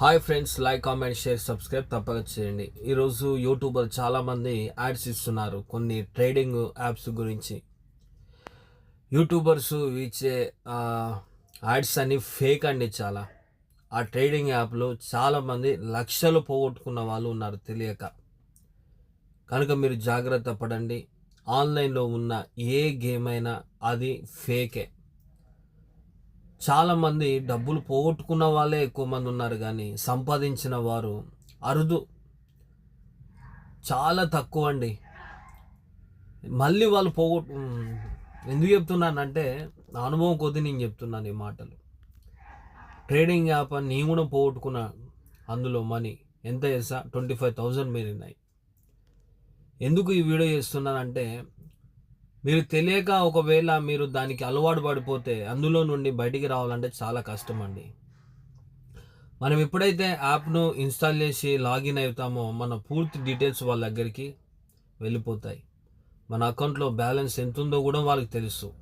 Hi friends like comment share subscribe తప్పక చేయండి. ఈరోజు యూట్యూబర్ చాలామంది యాడ్స్ ఇస్తున్నారు కొన్ని ట్రేడింగ్ యాప్స్ గురించి. యూట్యూబర్స్ ఇచ్చే యాడ్స్ అన్ని ఫేక్ అండి చాలా. ఆ ట్రేడింగ్ యాప్లో చాలామంది లక్షలు పోగొట్టుకున్న వాళ్ళు ఉన్నారు తెలియక. కనుక మీరు జాగ్రత్త పడండి. ఆన్లైన్లో ఉన్న ఏ గేమ్ అయినా అది ఫేకే. చాలామంది డబ్బులు పోగొట్టుకున్న వాళ్ళే ఎక్కువ మంది ఉన్నారు కానీ సంపాదించిన వారు అరుదు. చాలా తక్కువ అండి. మళ్ళీ వాళ్ళు పోగొట్టు ఎందుకు చెప్తున్నానంటే నా అనుభవం కొద్దీ నేను చెప్తున్నాను ఈ మాటలు. ట్రేడింగ్ యాప్ అని నేను కూడా పోగొట్టుకున్నా అందులో మనీ ఎంత చేసా ట్వంటీ ఫైవ్ థౌజండ్ మీరినాయి ఎందుకు ఈ వీడియో చేస్తున్నానంటే మీరు తెలియక ఒకవేళ మీరు దానికి అలవాటు పడిపోతే అందులో నుండి బయటికి రావాలంటే చాలా కష్టం అండి మనం ఎప్పుడైతే యాప్ను ఇన్స్టాల్ చేసి లాగిన్ అవుతామో మన పూర్తి డీటెయిల్స్ వాళ్ళ దగ్గరికి వెళ్ళిపోతాయి. మన అకౌంట్లో బ్యాలెన్స్ ఎంత ఉందో కూడా వాళ్ళకి తెలుసు.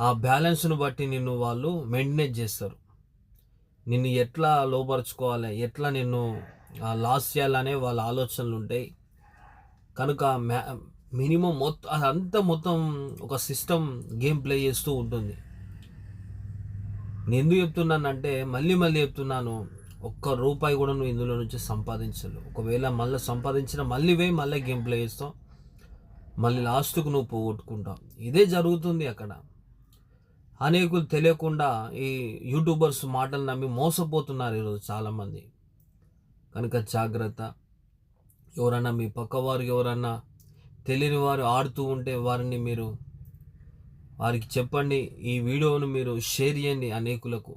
ఆ బ్యాలెన్స్ను బట్టి నిన్ను వాళ్ళు మెయింటైన్ చేస్తారు. నిన్ను ఎట్లా లోపరుచుకోవాలి ఎట్లా నిన్ను లాస్ చేయాలనే వాళ్ళ ఆలోచనలు ఉంటాయి. కనుక మ్యా మినిమం మొత్తం అదంతా మొత్తం ఒక సిస్టమ్ గేమ్ ప్లే చేస్తూ ఉంటుంది. నేను ఎందుకు చెప్తున్నానంటే మళ్ళీ మళ్ళీ చెప్తున్నాను ఒక్క రూపాయి కూడా నువ్వు ఇందులో నుంచి సంపాదించలేవు. ఒకవేళ మళ్ళీ సంపాదించిన మళ్ళీ పోయి మళ్ళీ గేమ్ ప్లే చేస్తావు మళ్ళీ లాస్ట్కు నువ్వు పోగొట్టుకుంటావు. ఇదే జరుగుతుంది అక్కడ. అనేకులు తెలియకుండా ఈ యూట్యూబర్స్ మాటలు నమ్మి మోసపోతున్నారు ఈరోజు చాలామంది. కనుక జాగ్రత్త. ఎవరన్నా మీ పక్కవారు ఎవరన్నా తెలియని వారు ఆడుతూ ఉంటే వారిని మీరు వారికి చెప్పండి ఈ వీడియోను మీరు షేర్ చేయండి అనేకులకు.